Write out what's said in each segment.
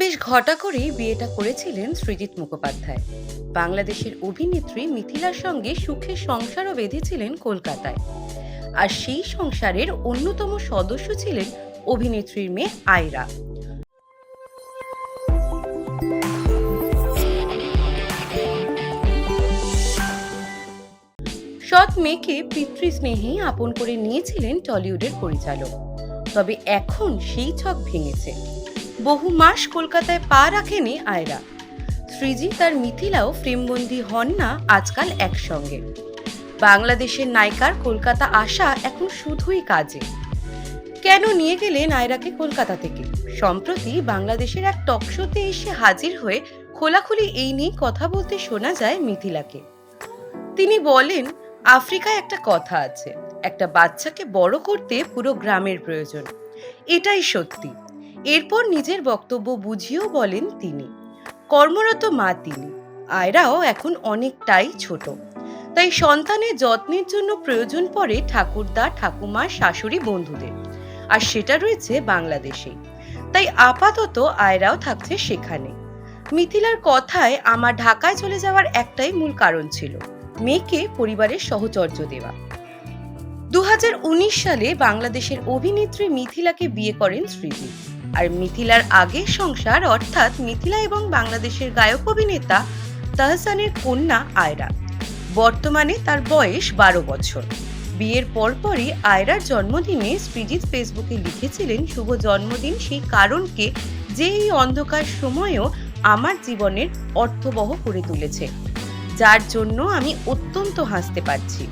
বেশ ঘটা করেই বিয়েটা করেছিলেন সৃজিত মুখোপাধ্যায়। বাংলাদেশের অভিনেত্রী মিথিলার সঙ্গে সুখে সংসারও বেঁধেছিলেন কলকাতায়। আর সেই সংসারের অন্যতম সদস্য ছিলেন অভিনেত্রীর মেয়ে আয়রা। সৎ মেয়েকে পিতৃস্নেহেই আপন করে নিয়েছিলেন টলিউডের পরিচালক। তবে এখন সেই ছক ভেঙেছে। বহু মাস কলকাতায় পা রাখেনি আয়রা। সৃজি তার মিথিলাও ফ্রেমবন্দি হন না আজকাল একসঙ্গে। বাংলাদেশের নায়িকার কলকাতা আসা এখন শুধুই কাজে। কেন নিয়ে গেলেন আয়রাকে কলকাতা থেকে? সম্প্রতি বাংলাদেশের এক টকশোতে এসে হাজির হয়ে খোলাখুলি এই নিয়ে কথা বলতে শোনা যায় মিথিলাকে। তিনি বলেন আফ্রিকায় একটা কথা আছে, একটা বাচ্চাকে বড় করতে পুরো গ্রামের প্রয়োজন। এটাই সত্যি। এরপর নিজের বক্তব্য বুঝিয়েও বলেন তিনি। কর্মরত মা তিনি। আয়রাও এখন অনেকটাই ছোট। তাই সন্তানের যত্নের জন্য প্রয়োজন পড়ে ঠাকুরদা, ঠাকুমা, শাশুড়ি, বন্ধুদের। আর সেটা রয়েছে বাংলাদেশেই তাই আপাতত আয়রাও থাকছে সেখানে। মিথিলার কথায় আমার ঢাকায় চলে যাওয়ার একটাই মূল কারণ ছিল। মেয়েকে পরিবারের সহচর্য দেওয়া। দু হাজার উনিশ সালে বাংলাদেশের অভিনেত্রী মিথিলাকে বিয়ে করেন সৃজিত আর মিথিলার আগের সংসার, অর্থাৎ মিথিলা এবং বাংলাদেশের গায়ক অভিনেতা তাহসানের কন্যা আয়রা। বর্তমানে তার বয়স বারো বছর। বিয়ের পরপরই আয়রার জন্মদিনে শ্রীজিৎ ফেসবুকে লিখেছিলেন, শুভ জন্মদিন, সেই কারণকে যে এই অন্ধকার সময়েও আমার জীবনের অর্থবহ করে তুলেছে। যার জন্য আমি অত্যন্ত হাসতে পারছি।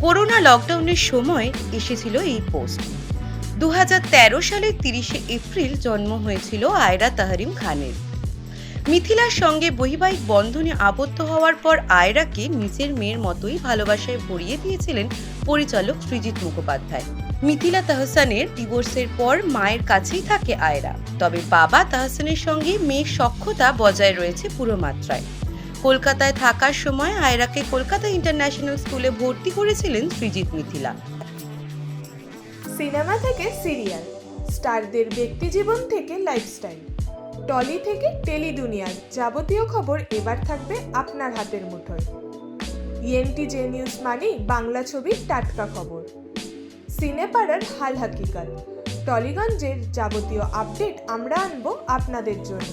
করোনা লকডাউনের সময় এসেছিল এই পোস্ট। দু সালের তিরিশে এপ্রিল জন্ম হয়েছিল আয়রা তাহরিম খানের। মিথিলার সঙ্গে বৈবাহিক বন্ধনে আবদ্ধ হওয়ার পর আয়রাকে নিজের মেয়ের মতোই ভালোবাসায় ভরিয়ে দিয়েছিলেন পরিচালক সৃজিত মুখোপাধ্যায়। মিথিলা তাহসানের ডিভোর্সের পর মায়ের কাছেই থাকে আয়রা। তবে বাবা তাহসানের সঙ্গে মেয়ের সখ্যতা বজায় রয়েছে পুরো মাত্রায়। কলকাতায় থাকার সময় আয়রাকে কলকাতা ইন্টারন্যাশনাল স্কুলে ভর্তি করেছিলেন সৃজিত মিথিলা। সিনেমা থেকে সিরিয়াল, স্টারদের ব্যক্তিজীবন থেকে লাইফস্টাইল, টলি থেকে টেলি দুনিয়ার যাবতীয় খবর এবার থাকবে আপনার হাতের মুঠোয়। ইএনটি জে নিউজ মানেই বাংলা ছবির টাটকা খবর। সিনেপাড়ার হাল হাকিকাত টলিগঞ্জের যাবতীয় আপডেট আমরা আনব আপনাদের জন্য।